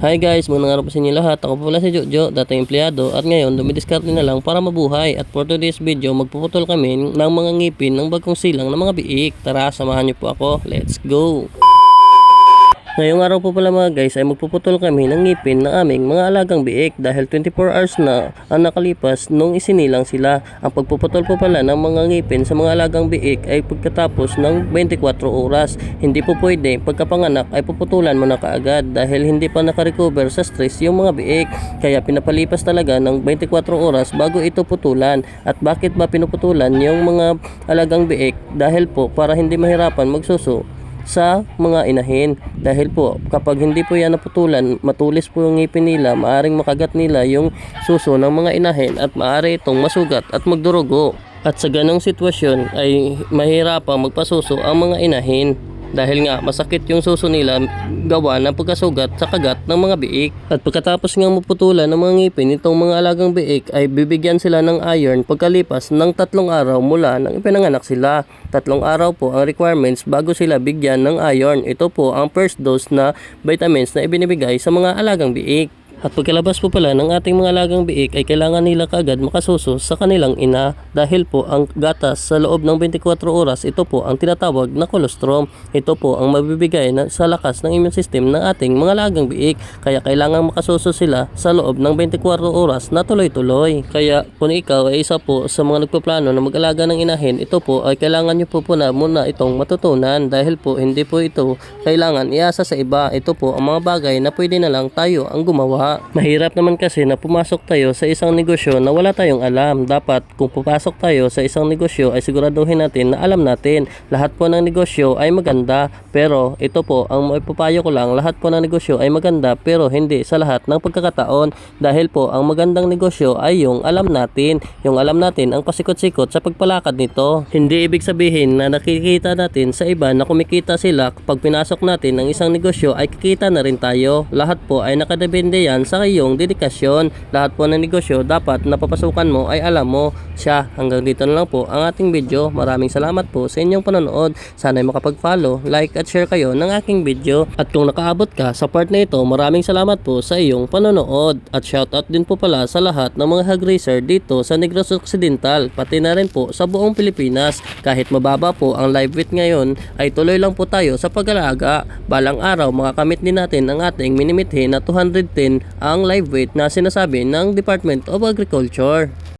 Hi guys, magandang araw po sa inyo lahat. Ako po pala si Jojo, dating empleyado at ngayon dumidiskarte na lang para mabuhay. At for today's video, magpuputol kami ng mga ngipin ng bagong silang ng mga biik. Tara, samahan niyo po ako. Let's go! Ngayong araw po pala mga guys ay magpuputol kami ng ngipin ng aming mga alagang biik dahil 24 hours na ang nakalipas nung isinilang sila. Ang pagpuputol po pala ng mga ngipin sa mga alagang biik ay pagkatapos ng 24 oras. Hindi po pwede pagkapanganak ay puputulan mo na kaagad dahil hindi pa nakarecover sa stress yung mga biik. Kaya pinapalipas talaga ng 24 oras bago ito putulan. At bakit ba pinuputulan yung mga alagang biik? Dahil po para hindi mahirapan magsuso sa mga inahin. Dahil po, kapag hindi po yan naputulan, matulis po yung ngipin nila, maaring makagat nila yung suso ng mga inahin at maaari itong masugat at magdurugo. At sa ganong sitwasyon ay mahirapang magpasuso ang mga inahin dahil nga masakit yung suso nila gawa ng pagkasugat sa kagat ng mga biik. At pagkatapos nga maputulan ng mga ngipin itong mga alagang biik ay bibigyan sila ng iron pagkalipas ng tatlong araw mula nang ipinanganak sila. Tatlong araw po ang requirements bago sila bigyan ng iron. Ito po ang first dose na vitamins na ibinibigay sa mga alagang biik. At pagkalabas po pala ng ating mga alagang biik ay kailangan nila kagad makasuso sa kanilang ina dahil po ang gatas sa loob ng 24 oras ito po ang tinatawag na colostrum. Ito po ang mabibigay na, sa lakas ng immune system ng ating mga alagang biik kaya kailangan makasuso sila sa loob ng 24 oras na tuloy-tuloy. Kaya kung ikaw ay isa po sa mga nagpaplano na mag-alaga ng inahin ito po ay kailangan nyo po po na muna itong matutunan dahil po hindi po ito kailangan iasa sa iba. Ito po ang mga bagay na pwede na lang tayo ang gumawa. Mahirap naman kasi na pumasok tayo sa isang negosyo na wala tayong alam. Dapat kung pupasok tayo sa isang negosyo ay siguraduhin natin na alam natin. Lahat po ng negosyo ay maganda pero ito po ang maipapayo ko lang lahat po ng negosyo ay maganda pero hindi sa lahat ng pagkakataon dahil po ang magandang negosyo ay yung alam natin. Yung alam natin ang pasikot-sikot sa pagpalakad nito. Hindi ibig sabihin na nakikita natin sa iba na kumikita sila kapag pinasok natin ng isang negosyo ay kikita na rin tayo. Lahat po ay nakadepende yan sa iyong dedikasyon. Lahat po ng negosyo dapat napapasukan mo ay alam mo siya. Hanggang dito na lang po ang ating video. Maraming salamat po sa inyong panonood. Sana ay makapag-follow, like at share kayo ng aking video. At kung nakaabot ka sa part na ito, maraming salamat po sa iyong panonood. At shoutout din po pala sa lahat ng mga hog racer dito sa Negros Occidental, pati na rin po sa buong Pilipinas. Kahit mababa po ang live weight ngayon, ay tuloy lang po tayo sa pag-alaga. Balang araw, makakamit din natin ang ating minimithi na 210 ang live weight na sinasabi ng Department of Agriculture.